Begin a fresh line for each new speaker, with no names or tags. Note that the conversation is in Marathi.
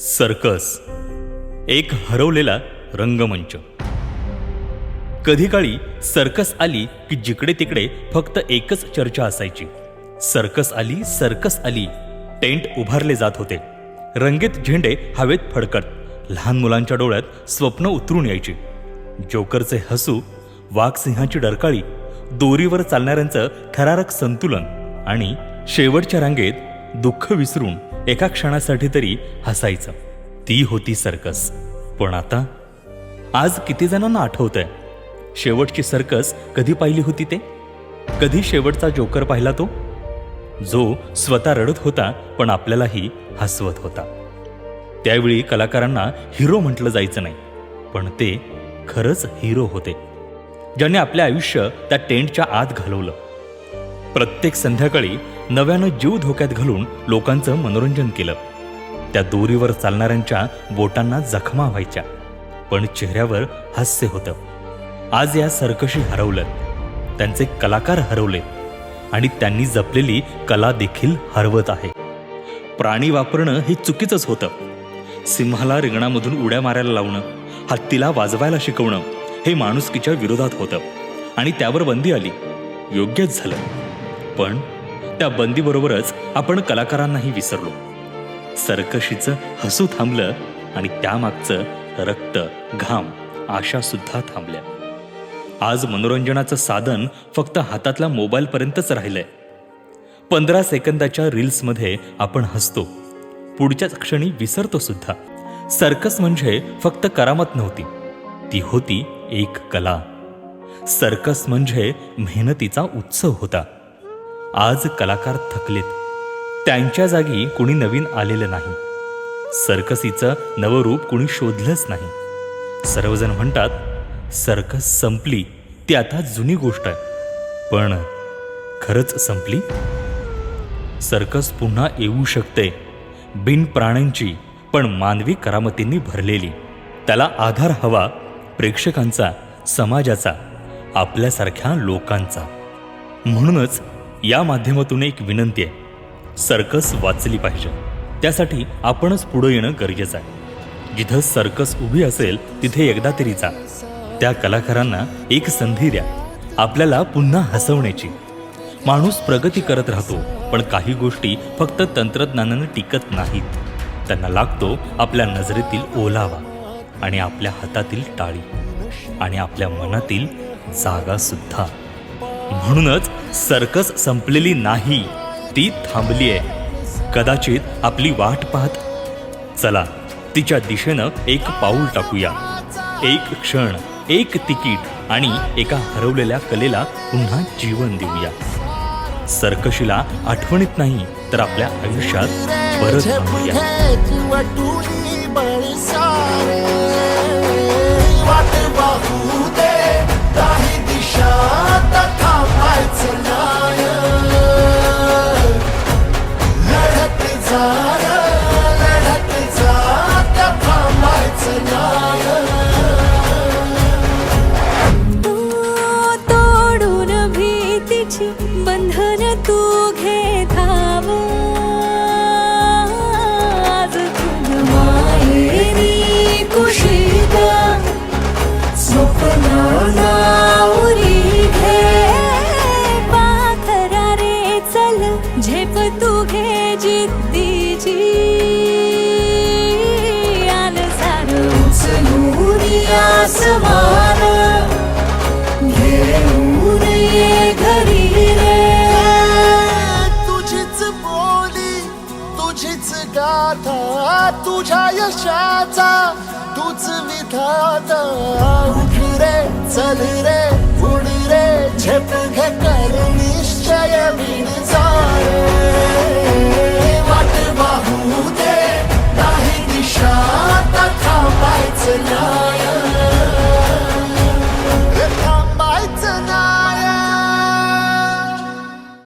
सर्कस एक हरवलेला रंगमंच. कधी काळी सर्कस आली की जिकडे तिकडे फक्त एकच चर्चा असायची. सर्कस आली सर्कस आली टेंट उभारले जात होते. रंगीत झेंडे हवेत फडकत लहान मुलांच्या डोळ्यात स्वप्न उतरून यायची. जोकरचे हसू वाघसिंहाची डरकाळी दोरीवर चालणाऱ्यांचं थरारक संतुलन आणि शेवटच्या रांगेत दुःख विसरून एका क्षणासाठी तरी हसायचं. ती होती सर्कस. पण आता? आज किती जणांना आठवतंय? शेवटची सर्कस कधी पाहिली होती ते? कधी शेवटचा जोकर पाहिला तो? जो स्वतः रडत होता पण आपल्यालाही हसवत होता. त्यावेळी कलाकारांना हिरो म्हटलं जायचं नाही पण ते खरंच हिरो होते. ज्याने आपले आयुष्य त्या टेंटच्या आत घालवलं. प्रत्येक संध्याकाळी नव्यानं जीव धोक्यात घालून लोकांचं मनोरंजन केलं. त्या दोरीवर चालणाऱ्यांच्या बोटांना जखमा व्हायच्या पण चेहऱ्यावर हास्य होतं. आज या सर्कशी हरवलं. त्यांचे कलाकार हरवले आणि त्यांनी जपलेली कला देखील हरवत आहे. प्राणी वापरणं हे चुकीचंच होतं. सिंहाला रिंगणामधून उड्या मारायला लावणं हत्तीला वाजवायला शिकवणं हे माणुसकीच्या विरोधात होतं आणि त्यावर बंदी आली. योग्यच झालं. पण त्या बंदीबरोबरच आपण कलाकारांनाही विसरलो. सर्कशीचं हसू थांबलं आणि त्यामागचं रक्त घाम आशा सुद्धा थांबल्या. आज मनोरंजनाचं साधन फक्त हातातल्या मोबाईलपर्यंतच राहिलंय. पंधरा सेकंदाच्या रील्समध्ये आपण हसतो. पुढच्याच क्षणी विसरतो सुद्धा. सर्कस म्हणजे फक्त करामत नव्हती. ती होती एक कला. सर्कस म्हणजे मेहनतीचा उत्सव होता. आज कलाकार थकलेत. त्यांच्या जागी कुणी नवीन आलेलं नाही. सर्कसीचं नवरूप कुणी शोधलंच नाही. सर्वजण म्हणतात सर्कस संपली ती आता जुनी गोष्ट आहे. पण खरंच संपली? सर्कस पुन्हा येऊ शकते बिन प्राण्यांची पण मानवी करामतींनी भरलेली. त्याला आधार हवा प्रेक्षकांचा समाजाचा आपल्यासारख्या लोकांचा. म्हणूनच या माध्यमातून एक विनंती आहे. सर्कस वाचली पाहिजे. त्यासाठी आपणच पुढं येणं गरजेचं आहे. जिथं सर्कस उभी असेल तिथे एकदा तरी जा. त्या कलाकारांना एक संधी द्या. आपल्याला पुन्हा हसवण्याची. माणूस प्रगती करत राहतो पण काही गोष्टी फक्त तंत्रज्ञानानं टिकत नाहीत. त्यांना लागतो आपल्या नजरेतील ओलावा आणि आपल्या हातातील टाळी. आणि आपल्या मनातील जागा सुद्धा म्हणूनच सर्कस संपलेली नाही ती थांबली आहे कदाचित आपली वाट पाहत चला तिच्या दिशेनं एक पाऊल टाकूया एक क्षण एक तिकीट आणि एका हरवलेल्या कलेला पुन्हा जीवन देऊया सर्कशीला आठवणीत नाही तर आपल्या आयुष्यात परत आणूया
माझी बंधन तू घे धाव. आज माहेरी कुशीत स्वप्नाला उरी घे. पाखरा रे चल झेप तू घे जिद्दीची. आन सार उचलून आसमान घेऊन
गाथा तुझ्या यशाचा तूच विधाता उठ रे चल रे उड रे झेप घे कर निश्चय विणचा वाट वाहू दे नाही दिशा तथा पायच ना